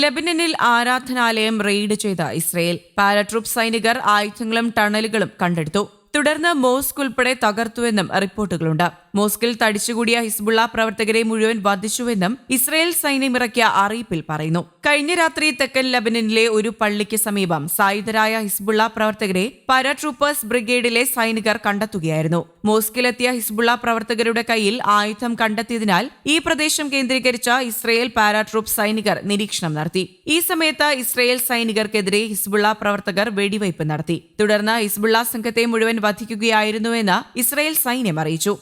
ലെബനനിൽ ആരാധനാലയം raid ചെയ്ത Israel. പാരാട്രൂപ്പ് സൈനികർ ആയുധങ്ങളും ടണലുകളും കണ്ടെടുത്തു. തുടർന്ന് മോസ്ക് ഉൾപ്പെടെ തകർത്തുവെന്നും റിപ്പോർട്ടുകളുണ്ട്. മോസ്കിൽ തടിച്ചുകൂടിയ ഹിസ്ബുള്ള പ്രവർത്തകരെ മുഴുവൻ വധിച്ചുവെന്നും ഇസ്രയേൽ സൈന്യം ഇറക്കിയ അറിയിപ്പിൽ പറയുന്നു. കഴിഞ്ഞ രാത്രി തെക്കൻ ലബനനിലെ ഒരു പള്ളിക്ക് സമീപം സായുധരായ ഹിസ്ബുള്ള പ്രവർത്തകരെ പാരാട്രൂപ്പേഴ്സ് ബ്രിഗേഡിലെ സൈനികർ കണ്ടെത്തുകയായിരുന്നു. മോസ്കിലെത്തിയ ഹിസ്ബുള്ള പ്രവർത്തകരുടെ കയ്യിൽ ആയുധം കണ്ടെത്തിയതിനാൽ ഈ പ്രദേശം കേന്ദ്രീകരിച്ച ഇസ്രയേൽ പാരാട്രൂപ്പ് സൈനികർ നിരീക്ഷണം നടത്തി. ഈ സമയത്ത് ഇസ്രയേൽ സൈനികർക്കെതിരെ ഹിസ്ബുള്ള പ്രവർത്തകർ വെടിവയ്പ് നടത്തി. തുടർന്ന് ഹിസ്ബുള്ള സംഘത്തെ മുഴുവൻ വധിക്കുകയായിരുന്നുവെന്ന് ഇസ്രയേൽ സൈന്യം അറിയിച്ചു.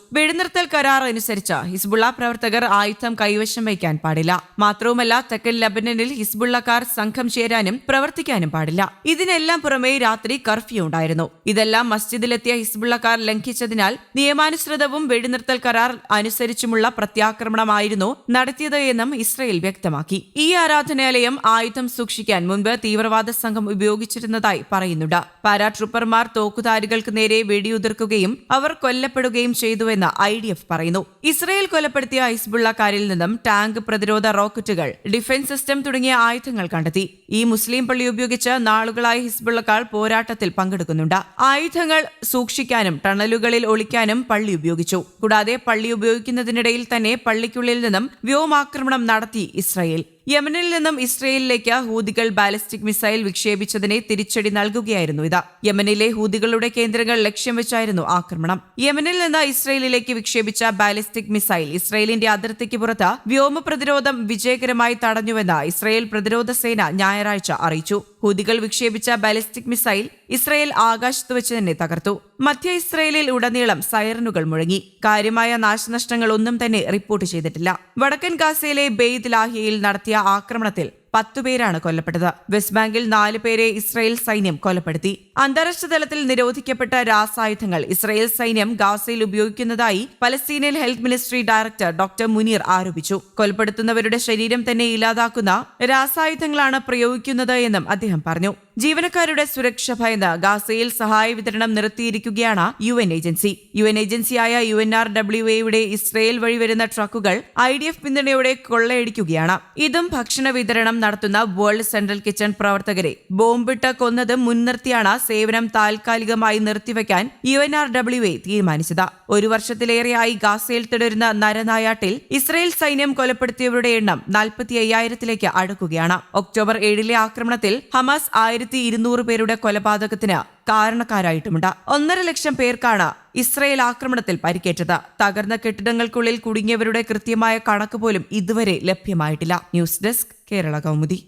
വെടിനിർത്തൽ കരാർ അനുസരിച്ച് ഹിസ്ബുള്ള പ്രവർത്തകർ ആയുധം കൈവശം വയ്ക്കാൻ പാടില്ല. മാത്രവുമല്ല തെക്കൻ ലബനനിൽ ഹിസ്ബുള്ളക്കാർ സംഘം ചേരാനും പ്രവർത്തിക്കാനും പാടില്ല. ഇതിനെല്ലാം പുറമെ രാത്രി കർഫ്യൂ ഉണ്ടായിരുന്നു. ഇതെല്ലാം മസ്ജിദിലെത്തിയ ഹിസ്ബുള്ളക്കാർ ലംഘിച്ചതിനാൽ നിയമാനുസൃതവും വെടിനിർത്തൽ കരാർ അനുസരിച്ചുമുള്ള പ്രത്യാക്രമണമായിരുന്നു നടത്തിയത് എന്നും ഇസ്രയേൽ വ്യക്തമാക്കി. ഈ ആരാധനാലയം ആയുധം സൂക്ഷിക്കാൻ മുൻപ് തീവ്രവാദ സംഘം ഉപയോഗിച്ചിരുന്നതായി പറയുന്നുണ്ട്. പാരാട്രൂപ്പർമാർ തോക്കുധാരികൾക്ക് നേരെ വെടിയുതിർക്കുകയും അവർ കൊല്ലപ്പെടുകയും ചെയ്തുവെന്ന് ഐ ഡി എഫ് പറയുന്നു. ഇസ്രയേൽ കൊലപ്പെടുത്തിയ ഹിസ്ബുള്ളക്കാരിൽ നിന്നും ടാങ്ക് പ്രതിരോധ റോക്കറ്റുകൾ ഡിഫൻസ് സിസ്റ്റം തുടങ്ങിയ ആയുധങ്ങൾ കണ്ടെത്തി. ഈ മുസ്ലിം പള്ളി ഉപയോഗിച്ച് നാളുകളായി ഹിസ്ബുള്ളക്കാർ പോരാട്ടത്തിൽ പങ്കെടുക്കുന്നുണ്ട്. ആയുധങ്ങൾ സൂക്ഷിക്കാനും ടണലുകളിൽ ഒളിക്കാനും പള്ളി ഉപയോഗിച്ചു. കൂടാതെ പള്ളി ഉപയോഗിക്കുന്നതിനിടയിൽ തന്നെ പള്ളിക്കുള്ളിൽ നിന്നും വ്യോമാക്രമണം നടത്തി ഇസ്രയേൽ. യമനിൽ നിന്നും ഇസ്രയേലിലേക്ക് ഹൂതികൾ ബാലിസ്റ്റിക് മിസൈൽ വിക്ഷേപിച്ചതിനെ തിരിച്ചടി നൽകുകയായിരുന്നു ഇത്. യമനിലെ ഹൂതികളുടെ കേന്ദ്രങ്ങൾ ലക്ഷ്യം വെച്ചായിരുന്നു ആക്രമണം. യമനിൽ നിന്ന് ഇസ്രയേലിലേക്ക് വിക്ഷേപിച്ച ബാലിസ്റ്റിക് മിസൈൽ ഇസ്രയേലിന്റെ അതിർത്തിക്ക് പുറത്ത് വ്യോമ പ്രതിരോധം വിജയകരമായി തടഞ്ഞുവെന്ന് ഇസ്രയേൽ പ്രതിരോധ സേന ഞായറാഴ്ച അറിയിച്ചു. ഹൂതികൾ വിക്ഷേപിച്ച ബാലിസ്റ്റിക് മിസൈൽ ഇസ്രയേൽ ആകാശത്ത് വെച്ച് തന്നെ തകർത്തു. മധ്യ ഇസ്രയേലിൽ ഉടനീളം സൈറനുകൾ മുഴങ്ങി. കാര്യമായ നാശനഷ്ടങ്ങൾ ഒന്നും തന്നെ റിപ്പോർട്ട് ചെയ്തിട്ടില്ല. വടക്കൻ ഗാസയിലെ ബെയ്ദ് ലാഹിയയിൽ നടത്തിയ ആക്രമണത്തിൽ പത്തുപേരാണ് കൊല്ലപ്പെട്ടത്. വെസ്റ്റ് ബാങ്കിൽ നാല് പേരെ ഇസ്രായേൽ സൈന്യം കൊലപ്പെടുത്തി. അന്താരാഷ്ട്ര തലത്തിൽ നിരോധിക്കപ്പെട്ട രാസായുധങ്ങൾ ഇസ്രായേൽ സൈന്യം ഗാസയിൽ ഉപയോഗിക്കുന്നതായി Palestinian health ministry director doctor Munir ആരോപിച്ചു. കൊലപ്പെടുത്തുന്നവരുടെ ശരീരം തന്നെ ഇല്ലാതാക്കുന്ന രാസായുധങ്ങളാണ് പ്രയോഗിക്കുന്നത് എന്നും അദ്ദേഹം പറഞ്ഞു. ജീവനക്കാരുടെ സുരക്ഷ ഭയന്ന് ഗാസയിൽ സഹായ വിതരണം നിർത്തിയിരിക്കുകയാണ് U N agency. U N ഏജൻസിയായ യു എൻ ആർ ഡബ്ല്യു എയുടെ ഇസ്രയേൽ വഴി വരുന്ന ട്രക്കുകൾ ഐ ഡി എഫ് പിന്തുണയോടെ കൊള്ളയടിക്കുകയാണ്. ഇതും ഭക്ഷണ വിതരണം നടത്തുന്ന വേൾഡ് സെൻട്രൽ കിച്ചൺ പ്രവർത്തകരെ ബോംബിട്ട് കൊന്നത് മുൻനിർത്തിയാണ് സേവനം താൽക്കാലികമായി നിർത്തിവെക്കാൻ U N R W A തീരുമാനിച്ചത്. ഒരു വർഷത്തിലേറെയായി ഗാസയിൽ തുടരുന്ന നരനായാട്ടിൽ ഇസ്രയേൽ സൈന്യം കൊലപ്പെടുത്തിയവരുടെ എണ്ണം നാൽപ്പത്തി അയ്യായിരത്തിലേക്ക് അടുക്കുകയാണ്. ഒക്ടോബർ ഏഴിലെ ആക്രമണത്തിൽ ഹമാസ് ആയിരത്തി ഇരുന്നൂറ് പേരുടെ കൊലപാതകത്തിന് കാരണക്കാരായിട്ടുമുണ്ട്. ഒന്നര ലക്ഷം പേർക്കാണ് ഇസ്രയേൽ ആക്രമണത്തിൽ പരിക്കേറ്റത്. തകർന്ന കെട്ടിടങ്ങൾക്കുള്ളിൽ കുടുങ്ങിയവരുടെ കൃത്യമായ കണക്ക് പോലും ഇതുവരെ ലഭ്യമായിട്ടില്ല. News desk Kerala Kaumudi.